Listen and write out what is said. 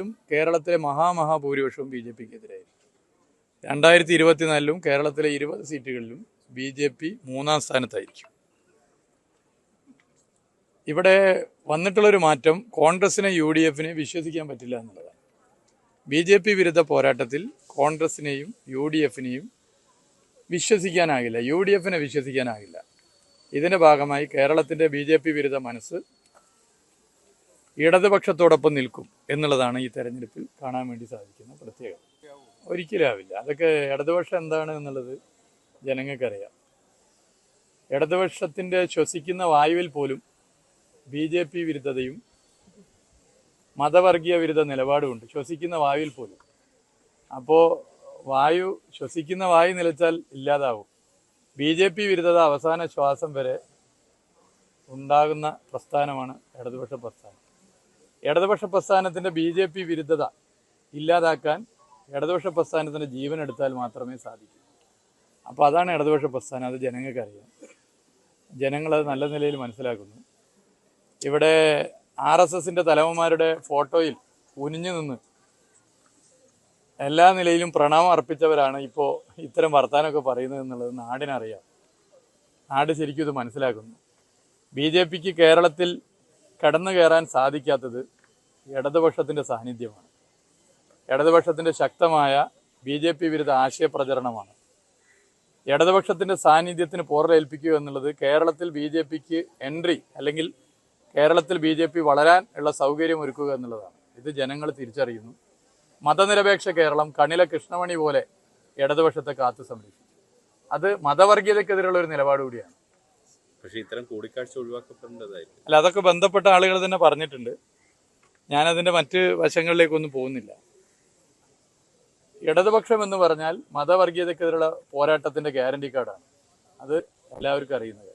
ും കേരളത്തിലെ മഹാമഹാഭൂരിപക്ഷവും B J പിക്ക് എതിരായിരുന്നു രണ്ടായിരത്തി ഇരുപത്തിനാലിലും കേരളത്തിലെ ഇരുപത് സീറ്റുകളിലും ബി ജെ പി മൂന്നാം സ്ഥാനത്തായിരിക്കും. ഇവിടെ വന്നിട്ടുള്ളൊരു മാറ്റം കോൺഗ്രസിനെ യു ഡി എഫിനെ വിശ്വസിക്കാൻ പറ്റില്ല എന്നുള്ളതാണ്. ബി ജെ പി വിരുദ്ധ പോരാട്ടത്തിൽ കോൺഗ്രസിനെയും യു ഡി എഫിനെയും വിശ്വസിക്കാനാകില്ല യു ഡി എഫിനെ വിശ്വസിക്കാനാകില്ല. ഇതിന്റെ ഭാഗമായി കേരളത്തിന്റെ ബി ജെ പി വിരുദ്ധ മനസ്സ് ഇടതുപക്ഷത്തോടൊപ്പം നിൽക്കും എന്നുള്ളതാണ് ഈ തെരഞ്ഞെടുപ്പിൽ കാണാൻ വേണ്ടി സാധിക്കുന്ന പ്രത്യേകത. ഒരിക്കലാവില്ല അതൊക്കെ ഇടതുപക്ഷം എന്താണ് എന്നുള്ളത് ജനങ്ങൾക്കറിയാം. ഇടതുപക്ഷത്തിന്റെ ശ്വസിക്കുന്ന വായുവിൽ പോലും ബി ജെ പി വിരുദ്ധതയും മതവർഗീയ വിരുദ്ധ നിലപാടുമുണ്ട്. ശ്വസിക്കുന്ന വായുവിൽ പോലും. അപ്പോൾ വായു ശ്വസിക്കുന്ന വായു നിലച്ചാൽ ഇല്ലാതാവും. ബി ജെ പി വിരുദ്ധത അവസാന ശ്വാസം വരെ ഉണ്ടാകുന്ന പ്രസ്ഥാനമാണ് ഇടതുപക്ഷ പ്രസ്ഥാനം. ഇടതുപക്ഷ പ്രസ്ഥാനത്തിന്റെ ബി ജെ പി വിരുദ്ധത ഇല്ലാതാക്കാൻ ഇടതുപക്ഷ പ്രസ്ഥാനത്തിന്റെ ജീവൻ എടുത്താൽ മാത്രമേ സാധിക്കൂ. അപ്പോൾ അതാണ് ഇടതുപക്ഷ പ്രസ്ഥാനം അത് ജനങ്ങൾക്കറിയാം. ജനങ്ങളത് നല്ല നിലയിൽ മനസ്സിലാക്കുന്നു. ഇവിടെ ആർ എസ് എസിന്റെ തലവന്മാരുടെ ഫോട്ടോയിൽ കുനിഞ്ഞു നിന്ന് എല്ലാ നിലയിലും പ്രണാമം അർപ്പിച്ചവരാണ് ഇപ്പോൾ ഇത്തരം വർത്തമാനമൊക്കെ പറയുന്നത് എന്നുള്ളത് നാടിനറിയാം. നാട് ശരിക്കും ഇത് മനസ്സിലാക്കുന്നു. ബി ജെ പിക്ക് കേരളത്തിൽ കടന്നു കയറാൻ സാധിക്കാത്തത് ഇടതുപക്ഷത്തിന്റെ സാന്നിധ്യമാണ്. ഇടതുപക്ഷത്തിന്റെ ശക്തമായ ബി ജെ പി വിരുദ്ധ ആശയപ്രചരണമാണ്. ഇടതുപക്ഷത്തിന്റെ സാന്നിധ്യത്തിന് പോറലേൽപ്പിക്കുക എന്നുള്ളത് കേരളത്തിൽ ബി ജെ പിക്ക് എൻട്രി അല്ലെങ്കിൽ കേരളത്തിൽ ബി ജെ പി വളരാൻ ഉള്ള സൗകര്യം ഒരുക്കുക എന്നുള്ളതാണ്. ഇത് ജനങ്ങൾ തിരിച്ചറിയുന്നു. മതനിരപേക്ഷ കേരളം കണില കൃഷ്ണമണി പോലെ ഇടതുപക്ഷത്തെ കാത്തു സംരക്ഷിക്കും അത് മതവർഗീയതക്കെതിരെയുള്ള ഒരു നിലപാട് കൂടിയാണ്. പക്ഷെ ഇത്തരം കൂടിക്കാഴ്ച ഒഴിവാക്കപ്പെടേണ്ടതായിരുന്നു അല്ല അതൊക്കെ ബന്ധപ്പെട്ട ആളുകൾ തന്നെ പറഞ്ഞിട്ടുണ്ട്. ഞാനതിന്റെ മറ്റ് വശങ്ങളിലേക്കൊന്നും പോകുന്നില്ല. ഇടതുപക്ഷം എന്ന് പറഞ്ഞാൽ മതവർഗീയതക്കെതിരെയുള്ള പോരാട്ടത്തിന്റെ ഗ്യാരണ്ടി കാർഡാണ്. അത് എല്ലാവർക്കും അറിയുന്നത്